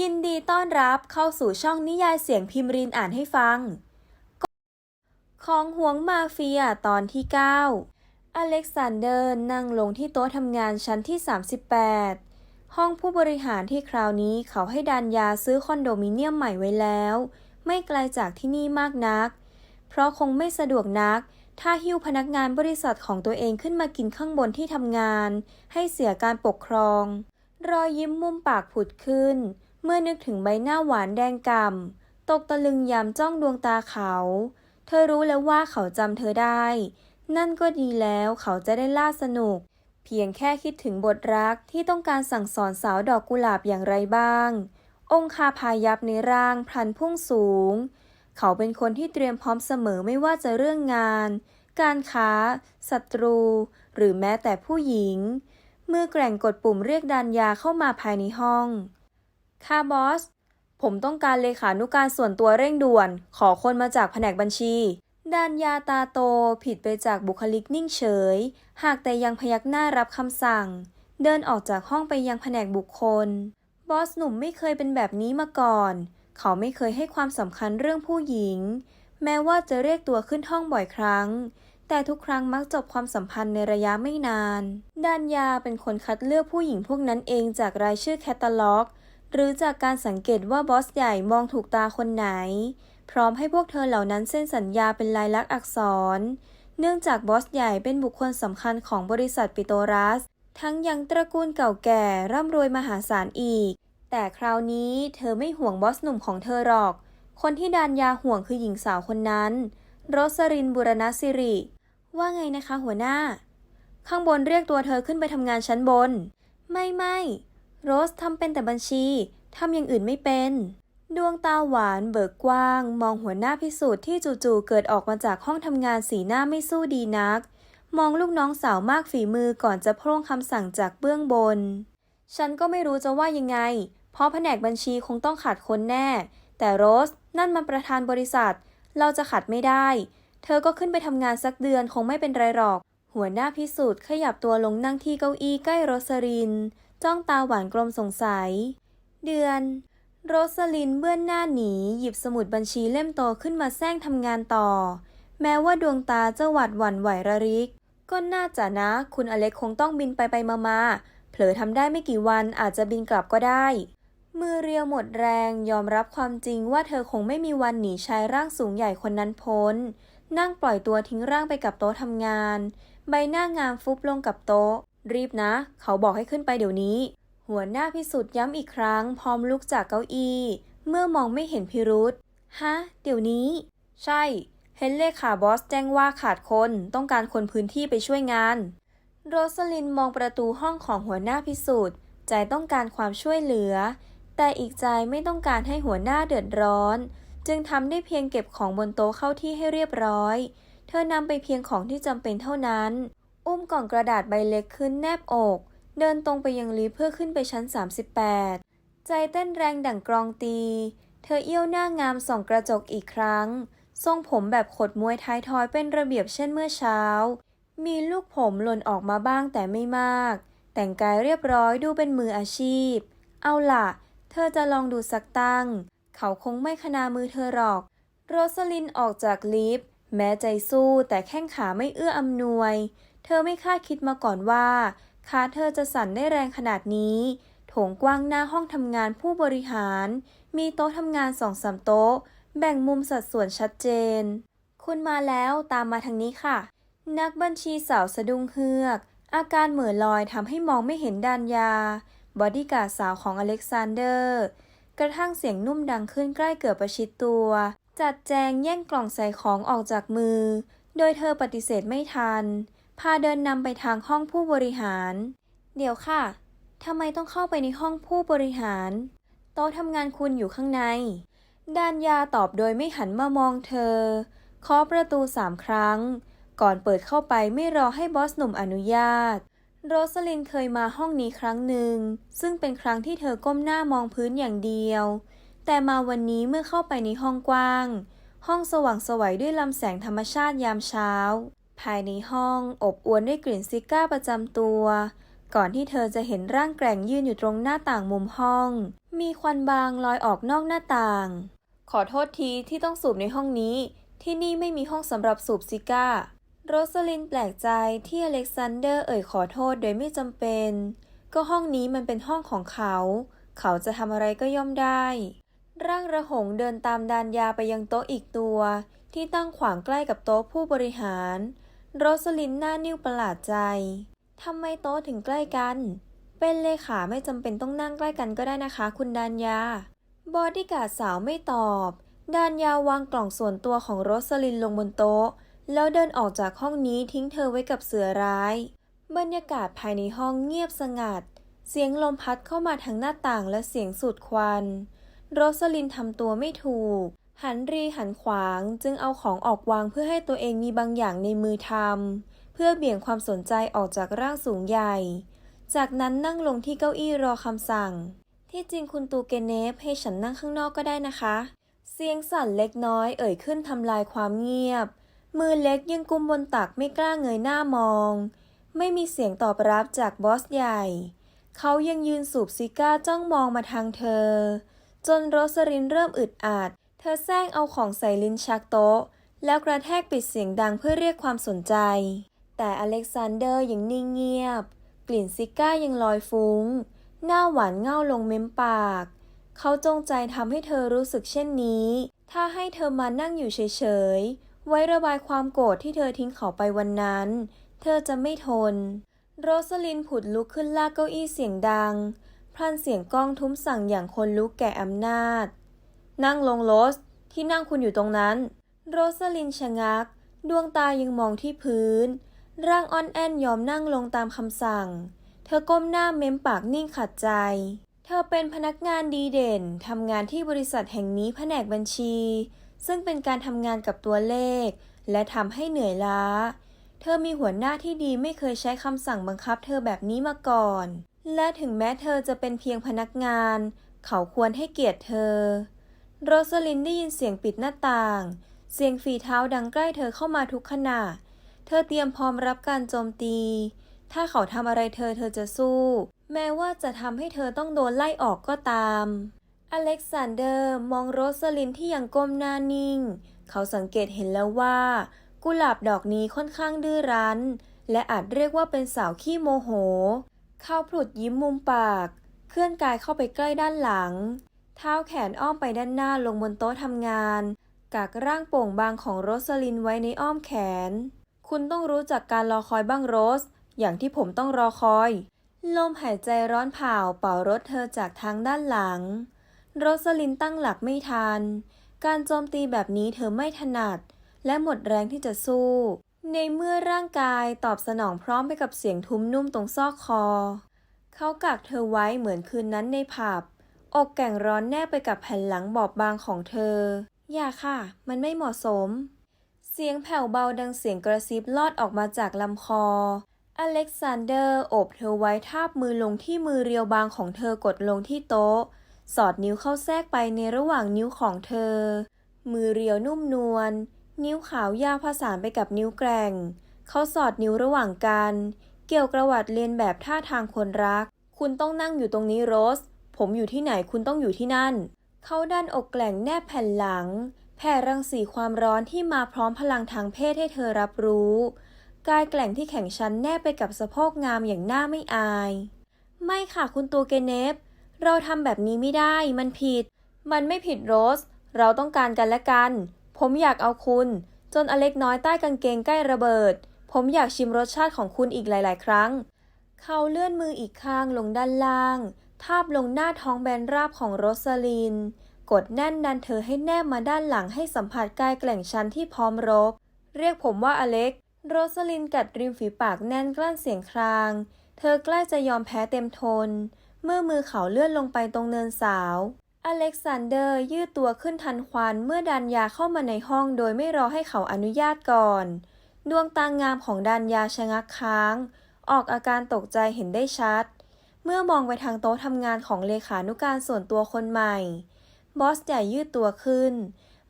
ยินดีต้อนรับเข้าสู่ช่องนิยายเสียงพิมพ์รินอ่านให้ฟัง ของหวงมาเฟียตอนที่ 9 อเล็กซานเดอร์นั่งลงที่โต๊ะทำงานชั้นที่ 38 ห้องผู้บริหารที่คราวนี้เขาให้ดานยาซื้อคอนโดมิเนียมใหม่ไว้แล้ว ไม่ไกลจากที่นี่มากนัก เพราะคงไม่สะดวกนัก ถ้าหิ้วพนักงานบริษัทของตัวเองขึ้นมากินข้างบนที่ทำงาน ให้เสียการปกครอง รอยยิ้มมุมปากผุดขึ้น เมื่อนึกถึงใบหน้าหวานแดงก่ำตกตะลึงยามจ้องดวงตาเขา เธอรู้แล้วว่าเขาจำเธอได้ นั่นก็ดีแล้วเขาจะได้ล่าสนุก เพียงแค่คิดถึงบทรักที่ต้องการสั่งสอนสาวดอกกุหลาบอย่างไรบ้าง องคาพายับในร่างพลันพุ่งสูง เขาเป็นคนที่เตรียมพร้อมเสมอไม่ว่าจะเรื่องงาน การค้าศัตรู หรือแม้แต่ผู้หญิง เมื่อแกร่งกดปุ่มเรียกดานยาเข้ามาภายในห้อง ค่ะบอส ผมต้องการเลขานุการส่วนตัวเร่งด่วน ขอคนมาจากแผนกบัญชีดานยาตาโตผิดไปจากบุคลิกนิ่งเฉย หากแต่ยังพยักหน้ารับคำสั่ง เดินออกจากห้องไปยังแผนกบุคคล บอสหนุ่มไม่เคยเป็นแบบนี้มาก่อน เขาไม่เคยให้ความสำคัญเรื่องผู้หญิง แม้ว่าจะเรียกตัวขึ้นห้องบ่อยครั้ง แต่ทุกครั้งมักจบความสัมพันธ์ในระยะไม่นานดานยาเป็นคนคัดเลือกผู้หญิงพวกนั้นเองจากรายชื่อแคตตาล็อก หรือจากการสังเกตว่าบอสใหญ่มองถูกตาคนไหน พร้อมให้พวกเธอเหล่านั้นเซ็นสัญญาเป็นลายลักษณ์อักษร เนื่องจากบอสใหญ่เป็นบุคคลสำคัญของบริษัทปิโตรัส ทั้งยังตระกูลเก่าแก่ร่ำรวยมหาศาลอีก แต่คราวนี้เธอไม่ห่วงบอสหนุ่มของเธอหรอก คนที่ดานยาห่วงคือหญิงสาวคนนั้น โรสรินบุรณสิริ ว่าไงนะคะหัวหน้า ข้างบนเรียกตัวเธอขึ้นไปทำงานชั้นบน ไม่ไม่ โรสทำเป็นแต่บัญชี ทำอย่างอื่นไม่เป็น ดวงตาหวานเบิกกว้าง มองหัวหน้าพิสูจน์ที่จู่ๆเกิดออกมาจากห้องทำงานสีหน้าไม่สู้ดีนัก มองลูกน้องสาวมากฝีมือก่อนจะพร่งคำสั่งจากเบื้องบน ฉันก็ไม่รู้จะว่ายังไง เพราะแผนกบัญชีคงต้องขาดคนแน่ แต่โรสนั่นมันประธานบริษัท เราจะขัดไม่ได้ เธอก็ขึ้นไปทำงานสักเดือนคงไม่เป็นไรหรอก หัวหน้าพิสูจน์ขยับตัวลงนั่งที่เก้าอี้ใกล้โรสลิน จ้องตาหวานกลมสงสัย เดือน โรสลินเบื้อนหน้าหนี หยิบสมุดบัญชีเล่มโตขึ้นมาแซงทำงานต่อ แม้ว่าดวงตาจะหวัดหวั่นไหวระริก ก็น่าจะนะ คุณอเล็กคงต้องบินไปไปมามาเผลอทำได้ไม่กี่วันอาจจะบินกลับก็ได้ มือเรียวหมดแรงยอมรับความจริงว่าเธอคงไม่มีวันหนีชายร่างสูงใหญ่คนนั้นพ้น นั่งปล่อยตัวทิ้งร่างไปกับโต๊ะทำงาน ใบหน้างามฟุบลงกับโต๊ะ รีบนะ เขาบอกให้ขึ้นไปเดี๋ยวนี้ หัวหน้าพิสุทธิ์ย้ำอีกครั้ง พร้อมลุกจากเก้าอี้ เมื่อมองไม่เห็นพิรุษฮะ เดี๋ยวนี้ ใช่เห็นเลขาบอสแจ้งว่าขาดคน ต้องการคนพื้นที่ไปช่วยงาน โรสลินมองประตูห้องของหัวหน้าพิสูจน์ใจต้องการความช่วยเหลือ แต่อีกใจไม่ต้องการให้หัวหน้าเดือดร้อน จึงทำได้เพียงเก็บของบนโต๊ะเข้าที่ให้เรียบร้อย เธอนำไปเพียงของที่จำเป็นเท่านั้น อุ้มกล่องกระดาษใบเล็กขึ้นแนบอก เดินตรงไปยังลิฟต์เพื่อขึ้นไปชั้น 38 ใจเต้นแรงดั่งกรองตี เธอเอี้ยวหน้างามส่องกระจกอีกครั้ง ทรงผมแบบขดมวยท้ายทอยเป็นระเบียบเช่นเมื่อเช้า มีลูกผมหล่นออกมาบ้างแต่ไม่มาก แต่งกายเรียบร้อยดูเป็นมืออาชีพ เอาล่ะ เธอจะลองดูสักตั้ง เขาคงไม่ขนามือเธอหรอก โรสลินออกจากลิฟต์แม้ใจสู้แต่แข้งขาไม่เอื้ออำนวย เธอไม่คาดคิดมาก่อนว่าขาเธอจะสั่นได้แรงขนาดนี้ โถงกว้างหน้าห้องทำงานผู้บริหาร มีโต๊ะทำงานสองสามโต๊ะ แบ่งมุมสัดส่วนชัดเจน คุณมาแล้วตามมาทางนี้ค่ะ นักบัญชีสาวสะดุ้งเฮือก อาการเหม่อลอยทำให้มองไม่เห็นดานยา บอดี้การ์ดสาวของอเล็กซานเดอร์ กระทั่งเสียงนุ่มดังขึ้นใกล้เกือบประชิดตัว จัดแจงแย่งกล่องใส่ของออกจากมือ โดยเธอปฏิเสธไม่ทัน พาเดินนำไปทางห้องผู้บริหาร เดี๋ยวค่ะ ทำไมต้องเข้าไปในห้องผู้บริหาร โต๊ะทำงานคุณอยู่ข้างใน ดานยาตอบโดยไม่หันมามองเธอเคาะประตูสามครั้ง ก่อนเปิดเข้าไปไม่รอให้บอสหนุ่มอนุญาต โรสลินเคยมาห้องนี้ครั้งหนึ่ง ซึ่งเป็นครั้งที่เธอก้มหน้ามองพื้นอย่างเดียว แต่มาวันนี้เมื่อเข้าไปในห้องกว้าง ห้องสว่างสวัยด้วยลำแสงธรรมชาติยามเช้า ภายในห้องอบอวลด้วยกลิ่นซิก้าประจำตัว ก่อนที่เธอจะเห็นร่างแกร่งยืนอยู่ตรงหน้าต่างมุมห้อง มีควันบางลอยออกนอกหน้าต่าง ขอโทษทีที่ต้องสูบในห้องนี้ ที่นี่ไม่มีห้องสำหรับสูบซิก้า โรสลินแปลกใจที่อเล็กซานเดอร์เอ่ยขอโทษโดยไม่จำเป็น ก็ห้องนี้มันเป็นห้องของเขา เขาจะทำอะไรก็ย่อมได้ ร่างระหงเดินตามดานยาไปยังโต๊ะอีกตัว ที่ตั้งขวางใกล้กับโต๊ะผู้บริหาร โรสลินหน้านิ้วประหลาดใจ ทำไมโต๊ะถึงใกล้กัน เป็นเลขาไม่จำเป็นต้องนั่งใกล้กันก็ได้นะคะคุณดานยา บอดี้การ์ดสาวไม่ตอบ ดานยาวางกล่องส่วนตัวของโรสลินลงบนโต๊ะ แล้วเดินออกจากห้องนี้ทิ้งเธอไว้กับเสือร้าย บรรยากาศภายในห้องเงียบสงัด เสียงลมพัดเข้ามาทางหน้าต่างและเสียงสูดควัน โรสลินทำตัวไม่ถูก หันรีหันขวางจึงเอาของออกวางเพื่อให้ตัวเองมีบางอย่างในมือทำเพื่อเบี่ยงความสนใจออกจากร่างสูงใหญ่ จากนั้นนั่งลงที่เก้าอี้รอคำสั่ง ที่จริงคุณตูเกเนฟให้ฉันนั่งข้างนอกก็ได้นะคะ เสียงสั่นเล็กน้อยเอ่ยขึ้นทำลายความเงียบ มือเล็กยังกุมบนตักไม่กล้าเงยหน้ามอง ไม่มีเสียงตอบรับจากบอสใหญ่ เขายังยืนสูบซิก้าจ้องมองมาทางเธอ จนโรสลินเริ่มอึดอัด ธอแซงเอาของใส่ลิ้นชักโต๊ะ แล้วกระแทกปิดเสียงดังเพื่อเรียกความสนใจ แต่อเล็กซานเดอร์ยังนิ่งเงียบ กลิ่นซิก้ายังลอยฟุง้ง หน้าหวานเง่าลงเม้มปาก เขาจงใจทำให้เธอรู้สึกเช่นนี้ ถ้าให้เธอมานั่งอยู่เฉยๆ ไว้ระบายความโกรธที่เธอทิ้งเขาไปวันนั้น เธอจะไม่ทน โรสลินผุดลุกขึ้นลากเก้าอี้เสียงดัง พลันเสียงกล้องทุ้มสั่งอย่างคนลุกแก่อำนาจ นั่งลงโรส ที่นั่งคุณอยู่ตรงนั้น โรสลินชะงัก ดวงตายังมองที่พื้น ร่างอ่อนแอนยอมนั่งลงตามคำสั่ง เธอก้มหน้าเม้มปากนิ่งขัดใจ เธอเป็นพนักงานดีเด่นทำงานที่บริษัทแห่งนี้แผนกบัญชี ซึ่งเป็นการทำงานกับตัวเลข และทำให้เหนื่อยล้า เธอมีหัวหน้าที่ดีไม่เคยใช้คำสั่งบังคับ เธอแบบนี้มาก่อน และถึงแม้เธอจะเป็นเพียงพนักงาน เขาควรให้เกียรติเธอ โรสลินได้ยินเสียงปิดหน้าต่าง เสียงฝีเท้าดังใกล้เธอเข้ามาทุกขณะ เธอเตรียมพร้อมรับการโจมตี ถ้าเขาทำอะไรเธอเธอจะสู้ แม้ว่าจะทำให้เธอต้องโดนไล่ออกก็ตาม อเล็กซานเดอร์มองโรสลินที่ยังก้มหน้านิ่ง เขาสังเกตเห็นแล้วว่า กุหลาบดอกนี้ค่อนข้างดื้อรั้น และอาจเรียกว่าเป็นสาวขี้โมโห เขาผลุดยิ้มมุมปาก เคลื่อนกายเข้าไปใกล้ด้านหลัง เท้าแขนอ้อมไปด้านหน้าลงบนโต๊ะทำงานกากร่างโป่งบางของโรสลินไว้ในอ้อมแขน คุณต้องรู้จักการรอคอยบ้างโรส อย่างที่ผมต้องรอคอย ลมหายใจร้อนเผาเป่ารถเธอจากทางด้านหลัง โรสลินตั้งหลักไม่ทัน การโจมตีแบบนี้เธอไม่ถนัด และหมดแรงที่จะสู้ ในเมื่อร่างกายตอบสนองพร้อมไปกับเสียงทุ้มนุ่มตรงซอกคอ เขากักเธอไว้เหมือนคืนนั้นในผับ อกแก่งร้อนแนบไปกับแผ่นหลังบอบบางของเธอ อย่าค่ะ มันไม่เหมาะสม เสียงแผ่วเบาดังเสียงกระซิบลอดออกมาจากลำคอ อเล็กซานเดอร์โอบเธอไว้ทาบมือลงที่มือเรียวบางของเธอกดลงที่โต๊ะ สอดนิ้วเข้าแทรกไปในระหว่างนิ้วของเธอ มือเรียวนุ่มนวล นิ้วขาวยาวผสานไปกับนิ้วแกร่ง เขาสอดนิ้วระหว่างกัน เกี่ยวกระวัดเลียนแบบท่าทางคนรัก คุณต้องนั่งอยู่ตรงนี้โรส ผมอยู่ที่ไหนคุณต้องอยู่ที่นั่น เขาดันอกแกล่งแนบแผ่นหลัง แผ่รังสีความร้อนที่มาพร้อมพลังทางเพศให้เธอรับรู้ กายแกล่งที่แข็งชันแนบไปกับสะโพกงามอย่างน่าไม่อาย ไม่ค่ะคุณตัวเกเนฟ เราทำแบบนี้ไม่ได้ มันผิด มันไม่ผิดโรส เราต้องการกันและกัน ผมอยากเอาคุณ จนอเล็กน้อยใต้กางเกงใกล้ระเบิด ผมอยากชิมรสชาติของคุณอีกหลาย ๆ ครั้ง เขาเลื่อนมืออีกข้างลงด้านล่าง ทาบลงหน้าท้องแบนราบของโรสลิน กดแน่นดันเธอให้แนบมาด้านหลังให้สัมผัสกายแกล่งชันที่พร้อมรบ เรียกผมว่าอเล็ก โรสลินกัดริมฝีปากแน่นกลั้นเสียงคราง เธอใกล้จะยอมแพ้เต็มทน เมื่อมือเขาเลื่อนลงไปตรงเนินสาว อเล็กซานเดอร์ยืดตัวขึ้นทันควันเมื่อดันยาเข้ามาในห้องโดยไม่รอให้เขาอนุญาตก่อน ดวงตางามของดันยาชะงักค้าง ออกอาการตกใจเห็นได้ชัด เมื่อมองไปทางโต๊ะทำงานของเลขานุการส่วนตัวคนใหม่ บอสใหญ่ยืดตัวขึ้น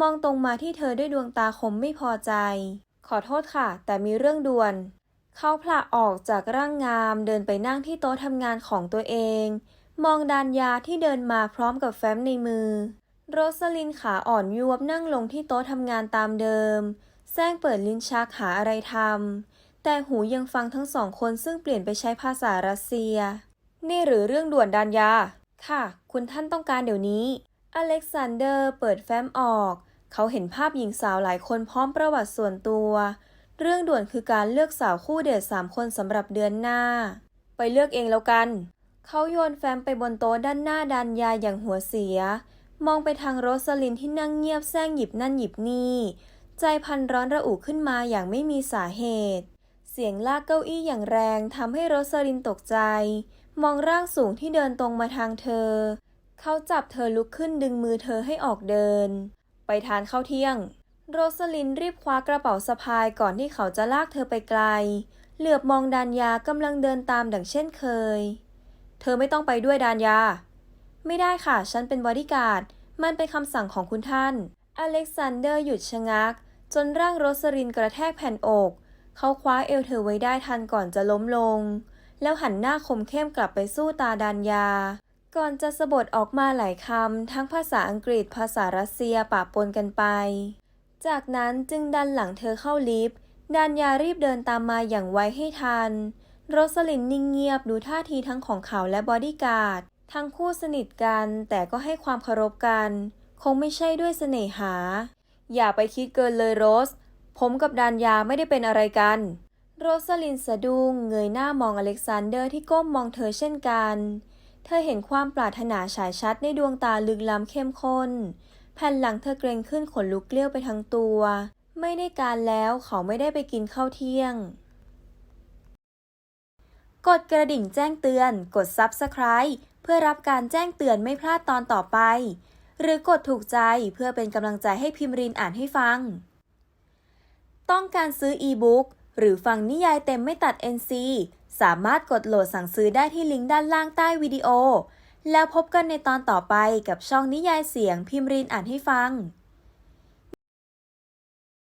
มองตรงมาที่เธอด้วยดวงตาคมไม่พอใจ ขอโทษค่ะ แต่มีเรื่องด่วน เขาผละออกจากร่างงามเดินไปนั่งที่โต๊ะทำงานของตัวเอง มองดานยาที่เดินมาพร้อมกับแฟ้มในมือ โรสลินขาอ่อนยวบนั่งลงที่โต๊ะทำงานตามเดิมแซงเปิดลิ้นชักหาอะไรทำแต่หูยังฟังทั้งสองคนซึ่งเปลี่ยนไปใช้ภาษารัสเซีย นี่หรือเรื่องด่วนดานยา ค่ะ คุณท่านต้องการเดี๋ยวนี้ อเล็กซานเดอร์เปิดแฟ้มออก เขาเห็นภาพหญิงสาวหลายคนพร้อมประวัติส่วนตัว เรื่องด่วนคือการเลือกสาวคู่เดทสามคนสำหรับเดือนหน้า ไปเลือกเองแล้วกัน เขาโยนแฟ้มไปบนโต๊ะด้านหน้าดานยาอย่างหัวเสีย มองไปทางโรสลินที่นั่งเงียบแซงหยิบนั่นหยิบนี่ใจพันร้อนระอุขึ้นมาอย่างไม่มีสาเหตุ เสียงลากเก้าอี้อย่างแรงทำให้โรสลินตกใจ มองร่างสูงที่เดินตรงมาทางเธอ เขาจับเธอลุกขึ้นดึงมือเธอให้ออกเดิน ไปทานข้าวเที่ยง โรสลินรีบคว้ากระเป๋าสะพายก่อนที่เขาจะลากเธอไปไกล เหลือบมองดานยากำลังเดินตามดังเช่นเคย เธอไม่ต้องไปด้วยดานยา ไม่ได้ค่ะ ฉันเป็นบอดี้การ์ด มันเป็นคำสั่งของคุณท่าน อเล็กซานเดอร์หยุดชะงัก จนร่างโรสลินกระแทกแผ่นอก เขาคว้าเอวเธอไว้ได้ทันก่อนจะล้มลง แล้วหันหน้าคมเข้มกลับไปสู้ตาดานยา ก่อนจะสะบดออกมาหลายคำ ทั้งภาษาอังกฤษภาษารัสเซียปะปนกันไป จากนั้นจึงดันหลังเธอเข้าลิฟต์ดานยารีบเดินตามมาอย่างไวให้ทัน โรสลินนิ่งเงียบดูท่าทีทั้งของเขาและบอดี้การ์ดทั้งคู่สนิทกันแต่ก็ให้ความเคารพกัน คงไม่ใช่ด้วยเสน่หา อย่าไปคิดเกินเลยโรส ผมกับดานยาไม่ได้เป็นอะไรกัน โรสลินสะดุ้งเงยหน้ามองอเล็กซานเดอร์ที่ก้มมองเธอเช่นกัน เธอเห็นความปรารถนาฉายชัดในดวงตาลึกล้ำเข้มข้น แผ่นหลังเธอเกรงขึ้นขนลุกเกลี้ยวไปทั้งตัว ไม่ได้การแล้วเขาไม่ได้ไปกินข้าวเที่ยง กดกระดิ่งแจ้งเตือน กด Subscribe เพื่อรับการแจ้งเตือนไม่พลาดตอนต่อไป หรือกดถูกใจเพื่อเป็นกำลังใจให้พิมรินอ่านให้ฟัง ต้องการซื้ออีบุ๊ก หรือฟังนิยายเต็มไม่ตัด NC สามารถกดโหลดสั่งซื้อได้ที่ลิงก์ด้านล่างใต้วิดีโอ แล้วพบกันในตอนต่อไปกับช่องนิยายเสียงพิมรินอ่านให้ฟัง